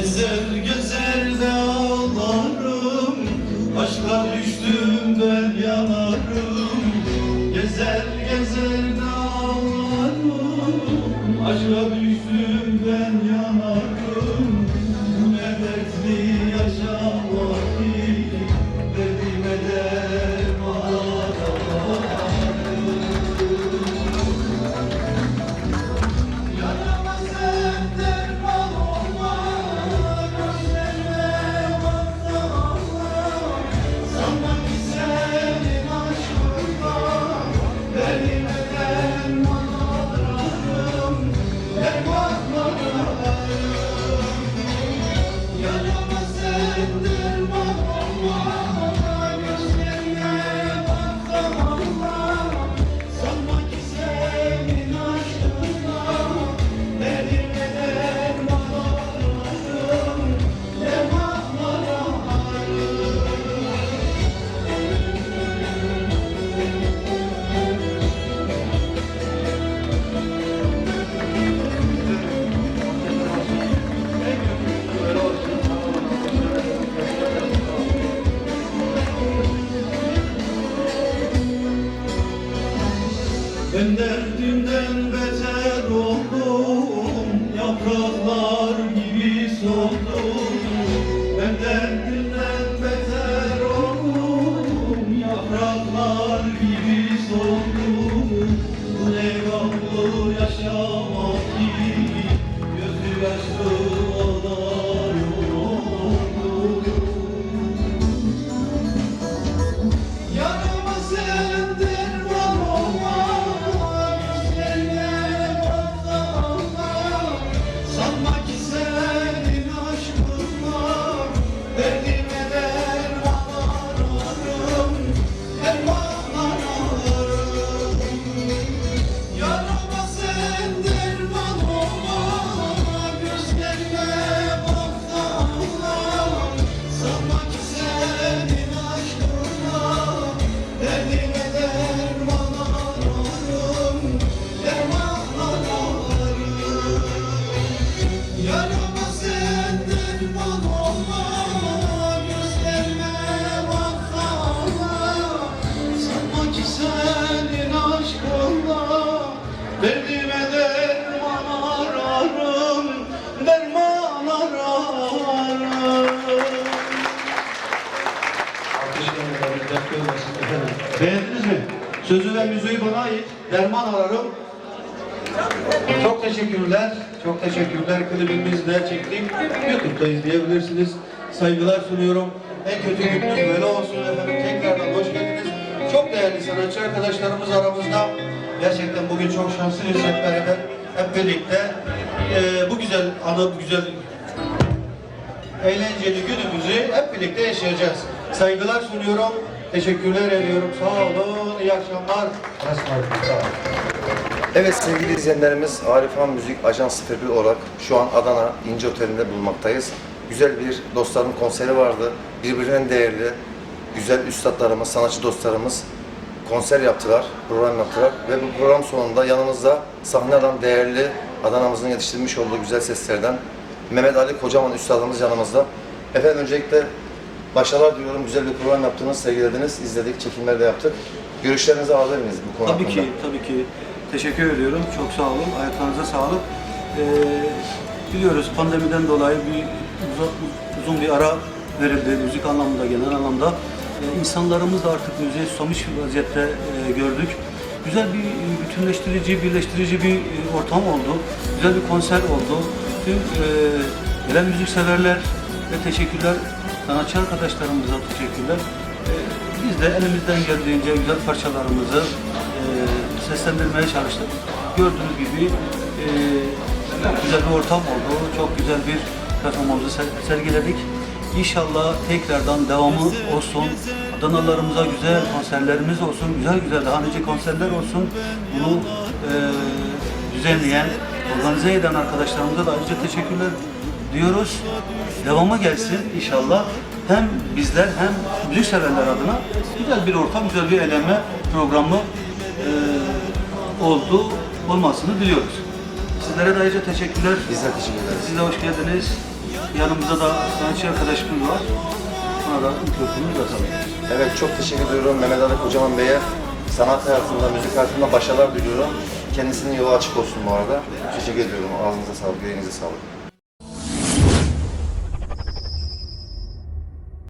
Gezer gezer de ağlarım Aşka düştüm ben yanarım. Gezer gezer de ağlarım Aşka düştüm ben yanarım Ben derdimden beter Yapraklar gibi soldum. Ben derdimden beter Yapraklar gibi Beğendiniz mi? Sözü ve müziği bana ait. Derman ararım. Çok teşekkürler. Çok teşekkürler. Klibimizi de çektik. YouTube'da izleyebilirsiniz. Saygılar sunuyorum. En kötü gününüz böyle olsun efendim. Tekrardan hoş geldiniz. Çok değerli sanatçı arkadaşlarımız aramızda. Gerçekten bugün çok şanslıyız hep beraber. Hep birlikte eee, bu güzel anı, bu güzel eğlenceli günümüzü hep birlikte yaşayacağız. Saygılar sunuyorum. Teşekkürler ediyorum. Sağ olun. İyi akşamlar. Evet sevgili izleyenlerimiz Arifan Müzik Ajans 01 olarak şu an Adana İnce Oteli'nde bulunmaktayız. Güzel bir dostların konseri vardı. Birbirinden değerli, güzel üstadlarımız, sanatçı dostlarımız konser yaptılar, program yaptılar ve bu program sonunda yanımızda sahne alan değerli Adana'mızın yetiştirmiş olduğu güzel seslerden Mehmet Ali Kocaman üstadımız yanımızda. Efendim öncelikle başarılar diliyorum. Güzel bir program yaptınız, sergilediniz, izledik, çekimler de yaptık. Görüşlerinizi alabilir miyiz bu konu Tabii hakkında? ki, tabii ki. Teşekkür ediyorum. Çok sağ olun. Ayaklarınıza sağlık. Ee, biliyoruz pandemiden dolayı bir uzun, uzun bir ara verildi müzik anlamında, genel anlamda. Ee, insanlarımız da artık müziğe susamış bir vaziyette e, gördük. Güzel bir e, bütünleştirici, birleştirici bir e, ortam oldu. Güzel bir konser oldu. Tüm e, gelen müzikseverler ve teşekkürler. Sanatçı arkadaşlarımıza teşekkürler. Ee, biz de elimizden geldiğince güzel parçalarımızı e, seslendirmeye çalıştık. Gördüğünüz gibi e, güzel bir ortam oldu. Çok güzel bir performansı ser- sergiledik. İnşallah tekrardan devamı olsun. Adanalarımıza güzel konserlerimiz olsun. Güzel güzel daha nice konserler olsun. Bunu e, düzenleyen, organize eden arkadaşlarımıza da ayrıca teşekkürler diyoruz. Devamı gelsin inşallah. Hem bizler hem müzik severler adına güzel bir ortam, güzel bir eğlenme programı e, oldu, olmasını diliyoruz. Sizlere de ayrıca teşekkürler. Biz de teşekkür ederiz. Siz de hoş geldiniz. yanımızda da sanatçı arkadaşımız var. Ona da mikrofonu uzatalım. Evet çok teşekkür ediyorum Mehmet Ali Kocaman Bey'e. Sanat hayatında, müzik hayatında başarılar diliyorum. Kendisinin yolu açık olsun bu arada. Teşekkür ediyorum. Ağzınıza sağlık, yüreğinize sağlık.